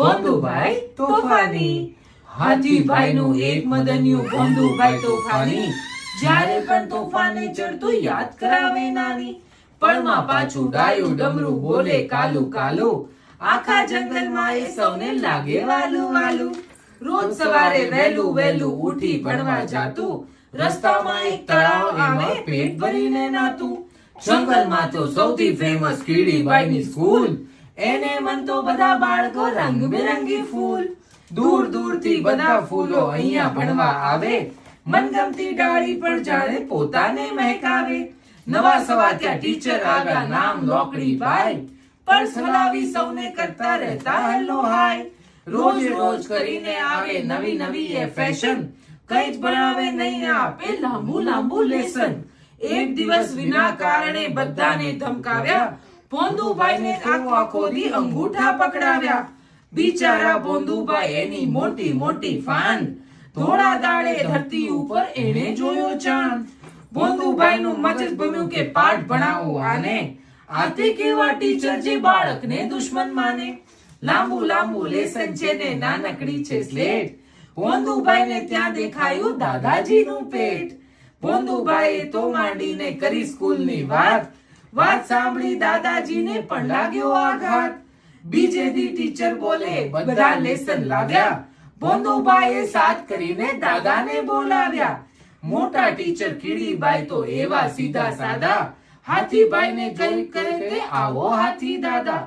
ભોંદુભાઈ તોફાની. હાથીભાઈનું એક મદન્યું ભોંદુભાઈ તોફાની. જ્યારે પણ તોફાને ચડતું યાદ કરાવે નાની. પળમાં પાછું ડાયું ડમરું બોલે કાલું કાલું. આખા જંગલમાં એ સૌને લાગે વાલું વાલું. રોજ સવારે વહેલું વહેલું ઉઠી ભણવા જાતું. રસ્તામાં એક તળાવ આવે, પેટ ભરીને નાતું. જંગલમાં તો સૌથી ફેમસ કીડીબાઈની સ્કૂલ એને મન તો બધા બાળકો રંગબેરંગી ફૂલ. દૂર દૂરથી બધા ફૂલો અહીંયા ભણવા આવે. મનગમતી ડાળી પર જાણે પોતાને મહેકાવે. નવા સવા ત્યાં ટીચર આવ્યા નામ લોકડી ભાઈ પર્સ હલાવી સૌને કરતા રહેતા હેલો હાય. રોજ રોજ કરીને આવે નવી નવી એ ફેશન. કઈ જ ભણાવે નહીં આપે લાંબુ લાંબુ લેસન. એક દિવસ વિના કારણે બધાને ધમકાવ્યા ભોંદુભાઈને આખો આખો અંગૂઠા પકડાવ્યા. બિચારા ભોંદુભાઈ એની મોટી મોટી ફાન. ધોળા દાડે ધરતી ઉપર એણે જોયો ચાંદ ભોંદુભાઈનું મચજ બન્યું કે પાઠ ભણાવો આને. આથી કેવા ટીચર જે બાળકને દુશ્મન માને. લાંબુ લાંબુ લેસન છે ને નાનકડી છે સ્લેટ. ભોંદુભાઈને ત્યાં દેખાયું દાદાજીનું પેટ. ભોંદુભાઈએ તો માંડીને કરી સ્કૂલની વાત. વાત સાંભળી દાદાજીને પણ લાગ્યો આઘાત. બીજે દી ટીચર બોલે, બધા લેસન લાવ્યા. ભોંદુભાઈએ સાથ કરીને દાદાને બોલાવ્યા. મોટા ટીચર કીડીબાઈ તો એવા સીધા સાદા હાથીભાઈને કહી કરે કે આવો હાથી દાદા.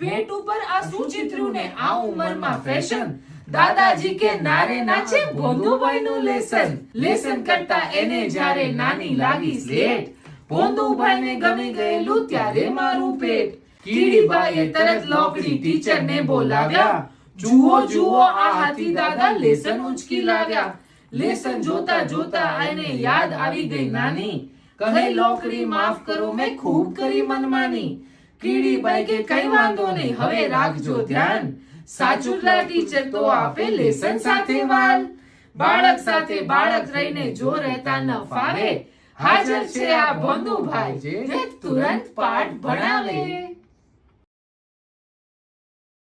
પેટ ઉપર આ શું ચિત્રું ને આ ઉંમરમાં ફેશન દાદાજી કે, નારે નાચે ભોંદુભાઈનું લેસન. લેસન કરતા એને જ્યારે નાની લાગી સ્લેટ ભોંદુભાઈને ગમી ગયેલું ત્યારે મારું પેટ. કીડીબાઈએ તરત લોકડી ટીચરને બોલાવ્યા. જુઓ જુઓ, આ હાથી દાદા લેસન ઉંચકી લાવ્યા. લેસન જોતા જોતા એને યાદ આવી ગઈ નાની. કહે લોકડી માફ કરો, મેં ખૂબ કરી મનમાની. કીડીબાઈ કે, કઈ વાંધો નહીં, હવે રાખજો ધ્યાન. સાચુકલા ટીચર તો આપે લેસન સાથે વાલ. બાળક સાથે બાળક રહીને જો રહેતા ન ફાવે હાજર છે આ ભોંદુભાઈ જે તુરંત પાઠ ભણાવે.